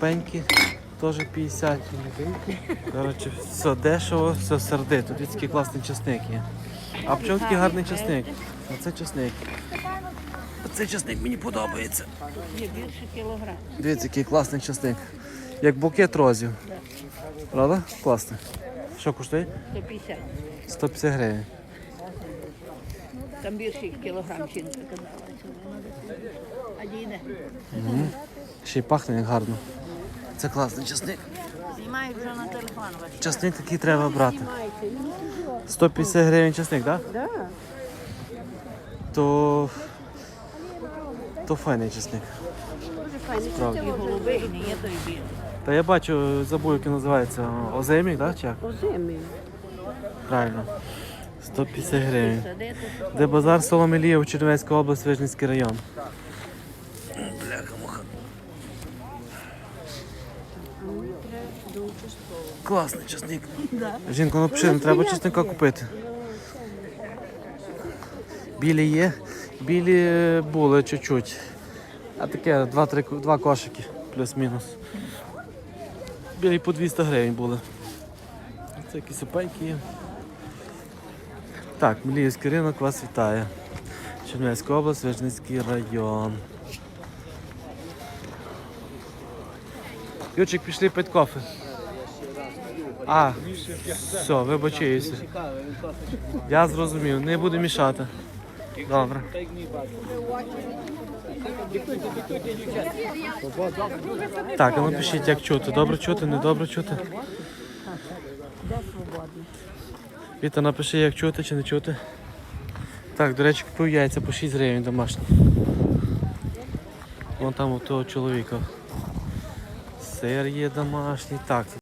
пеньки теж 50. Коротше, все дешево, все сердито. Тут такий класний часник є. А в чому такий гарний часник? Оце часник. Оцей часник мені подобається. Є більше кілограм. Дивіться, який класний часник. Як букет розів. Правда? Класний. Що коштує? 150. 150 гривень. Там більше кілограм жінка казала. Дійде. Ще й пахне як гарно. Це класний часник. Знімаю вже на телефон. Часник такий треба брати. 150 гривень часник, так? Да. То. То файний часник. Це і голуби, і не є той білий. Та я бачу, забув, як він називається. Оземік, так? Чи як? Озимий. Правильно. 150 гривень. Де базар Соломіліїв, Чернівецька область, Вижницький район. Бляха муха. Класний часник. Жінко, ну пиши, треба часника купити. Білі є, білі були чуть-чуть. А таке два-три два кошики, плюс-мінус. Білі по 200 гривень були. Це якісь опеньки є. Так, Міліївський ринок вас вітає. Чернівецька область, Вижницький район. Ючик, пішли пити кофе. А, все, вибачаюся. Я зрозумів, не буду мішати. Добре. Так, а ну пишіть, як чути. Добре чути, не добре чути. Віта, напиши, як чути чи не чути. Так, до речі, купив яйця по 6 гривень домашні. Вон там у того чоловіка. Сир є домашній. Так,